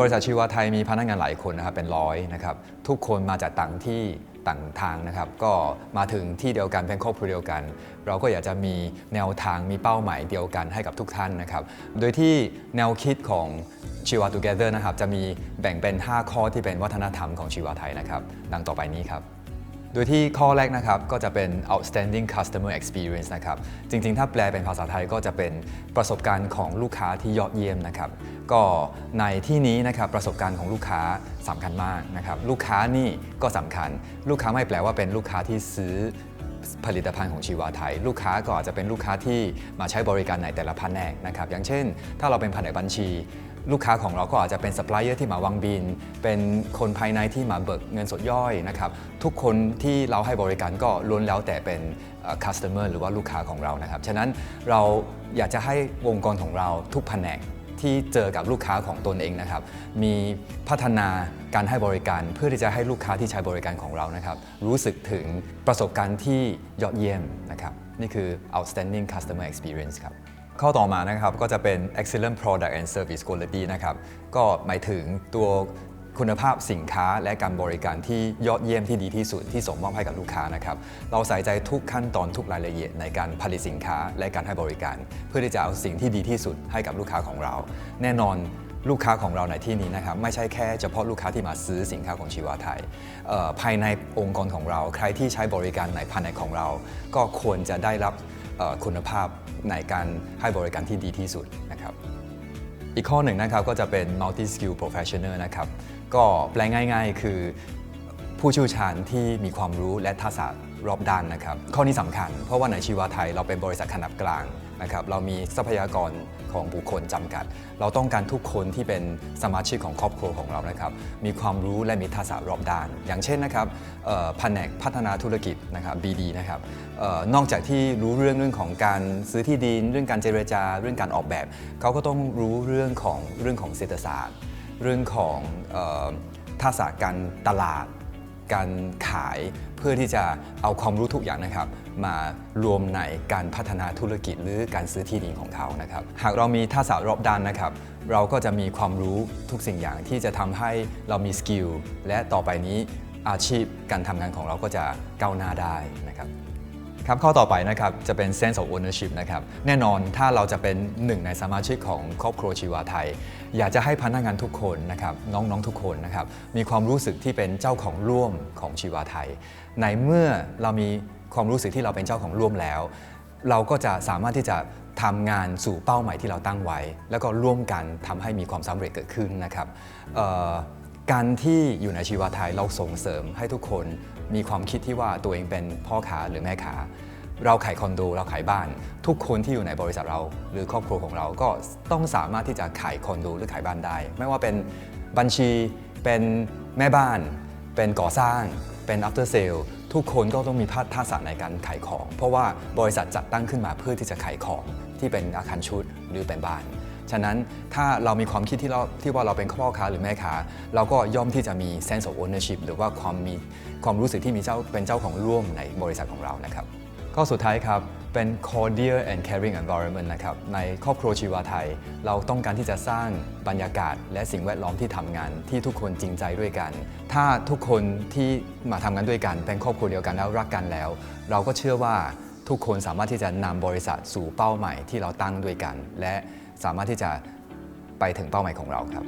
บริษัทชีวาไทยมีพนักงานหลายคนนะครับเป็นร้อยนะครับทุกคนมาจากต่างที่ต่างทางนะครับ ก็มาถึงที่เดียวกันเป็นครอบครัวเดียวกัน เราก็อยากจะมีแนวทางมีเป้าหมายเดียวกันให้กับทุกท่านนะครับ โดยที่แนวคิดของชีวา Together นะครับ จะมีแบ่งเป็น 5 ข้อที่เป็นวัฒนธรรมของชีวาไทยนะครับ ดังต่อไปนี้ครับ โดยที่ข้อแรกนะครับก็จะเป็น outstanding customer experience นะครับจริงๆ ถ้าแปลเป็นภาษาไทยก็จะเป็นประสบการณ์ของลูกค้าที่ยอดเยี่ยมนะครับก็ในที่นี้นะครับประสบการณ์ของลูกค้าสำคัญมากนะครับลูกค้านี่ก็สำคัญ ลูกค้าไม่แปลว่าเป็นลูกค้าที่ซื้อผลิตภัณฑ์ของชีวาไทย ลูกค้าก็อาจจะเป็นลูกค้าที่มาใช้บริการในแต่ละแผนกนะครับอย่างเช่น ถ้าเราเป็นแผนกบัญชี ลูกค้าของเราก็อาจจะเป็นซัพพลายเออร์ที่มาวางบิน เป็นคนภายในที่มาเบิกเงินสดย่อยนะครับ ทุกคนที่เราให้บริการก็ล้วนแล้วแต่เป็นเอ่อ customer หรือว่าลูกค้าของเรานะครับ ฉะนั้นเราอยากจะให้องกรของเราทุกแผนกที่เจอกับลูกค้าของตนเองนะครับ มีพัฒนาการให้บริการเพื่อที่จะให้ลูกค้าที่ใช้บริการของเรานะครับ รู้สึกถึงประสบการณ์ที่ยอดเยี่ยมนะครับ นี่คือ outstanding customer experience ครับ ข้อต่อมานะครับก็จะเป็น excellent product and service quality นะครับก็หมายถึงตัวคุณภาพสินค้าและการบริการที่ยอดเยี่ยมที่ดีที่สุดที่ส่งมอบให้กับลูกค้านะครับเราใส่ใจทุกขั้นตอนทุกรายละเอียดในการผลิตสินค้าและการให้บริการ เพื่อที่จะเอาสิ่งที่ดีที่สุดให้กับลูกค้าของเรา แน่นอนลูกค้าของเราในที่นี้นะครับไม่ใช่แค่เฉพาะลูกค้าที่มาซื้อสินค้าของชีวาไทยภายในองค์กรของเรา ใครที่ใช้บริการในแผนของเรา ก็ควรจะได้รับ คุณภาพในการให้บริการที่ดีที่สุดนะครับอีกข้อหนึ่งนะครับก็จะเป็น multi skill professional นะครับก็แปลง่ายๆ คือผู้เชี่ยวชาญที่มีความรู้และทักษะรอบด้านนะครับ ข้อนี้สำคัญ เพราะว่าในชีวาไทยเราเป็นบริษัทขนาดกลาง นะครับเรามีทรัพยากรของบุคคลจำกัด เราต้องการทุกคนที่เป็นสมาชิกของครอบครัวของเรานะครับ มีความรู้และมีทักษะรอบด้าน อย่างเช่นนะครับแผนกพัฒนาธุรกิจนะครับ BD นะครับออนอกจากที่รู้เรื่องเรื่องของการซื้อที่ดิน เรื่องการเจรจา เรื่องการออกแบบ เขาก็ต้องรู้เรื่องของเรื่องของเศรษฐศาสตร์ เรื่องของออทักษะการตลาด การขายเพื่อที่จะเอาความรู้ทุกอย่างนะครับ มารวมในการพัฒนาธุรกิจหรือการซื้อที่ดินของเขานะครับ หากเรามีทักษะรอบด้านนะครับ เราก็จะมีความรู้ทุกสิ่งอย่างที่จะทำให้เรามีสกิลและต่อไปนี้อาชีพการทำงานของเราก็จะก้าวหน้าได้นะครับ ครับข้อต่อไปนะครับจะเป็น sense of ownership นะครับแน่นอนถ้าเราจะเป็นหนึ่งในสมาชิกของครอบครัวชีวาไทย อยากจะให้พนักงานทุกคนนะครับน้องๆทุกคนนะครับมีความรู้สึกที่เป็นเจ้าของร่วมของชีวาไทย ในเมื่อเรามีความรู้สึกที่เราเป็นเจ้าของร่วมแล้ว เราก็จะสามารถที่จะทำงานสู่เป้าหมายที่เราตั้งไว้ แล้วก็ร่วมกันทำให้มีความสำเร็จเกิดขึ้นนะครับ การที่อยู่ในชีวาไทยเราส่งเสริมให้ทุกคนมีความคิดที่ว่าตัวเองเป็นพ่อค้าหรือแม่ค้าเราขายคอนโดเราขายบ้าน ทุกคนที่อยู่ในบริษัทเรา หรือครอบครัวของเราก็ต้องสามารถที่จะขายคอนโดหรือขายบ้านได้ ไม่ว่าเป็นบัญชี เป็นแม่บ้าน เป็นก่อสร้าง เป็น after sale ทุกคนก็ต้องมีทักษะในการขายของ เพราะว่าบริษัทจัดตั้งขึ้นมาเพื่อที่จะขายของที่เป็นอาคารชุดหรือเป็นบ้าน ฉะนั้นถ้าเรามีความคิดที่เราที่ว่าเราเป็นพ่อค้าหรือแม่ค้าเราก็ย่อมที่จะมี sense of ownership หรือว่าความมีความรู้สึกที่มีเจ้าเป็นเจ้าของร่วมในบริษัทของเรานะครับข้อสุดท้ายครับเป็น cordial and caring environment นะครับในครอบครัวชีวาไทย เราต้องการที่จะสร้างบรรยากาศ และสิ่งแวดล้อมที่ทำงานที่ทุกคนจริงใจด้วยกัน ถ้าทุกคนที่มาทำงานด้วยกัน เป็นครอบครัวเดียวกันแล้วรักกันแล้ว เราก็เชื่อว่าทุกคนสามารถที่จะนำบริษัทสู่เป้าหมายที่เราตั้งด้วยกัน และ สามารถที่จะไปถึงเป้าหมายของเราครับ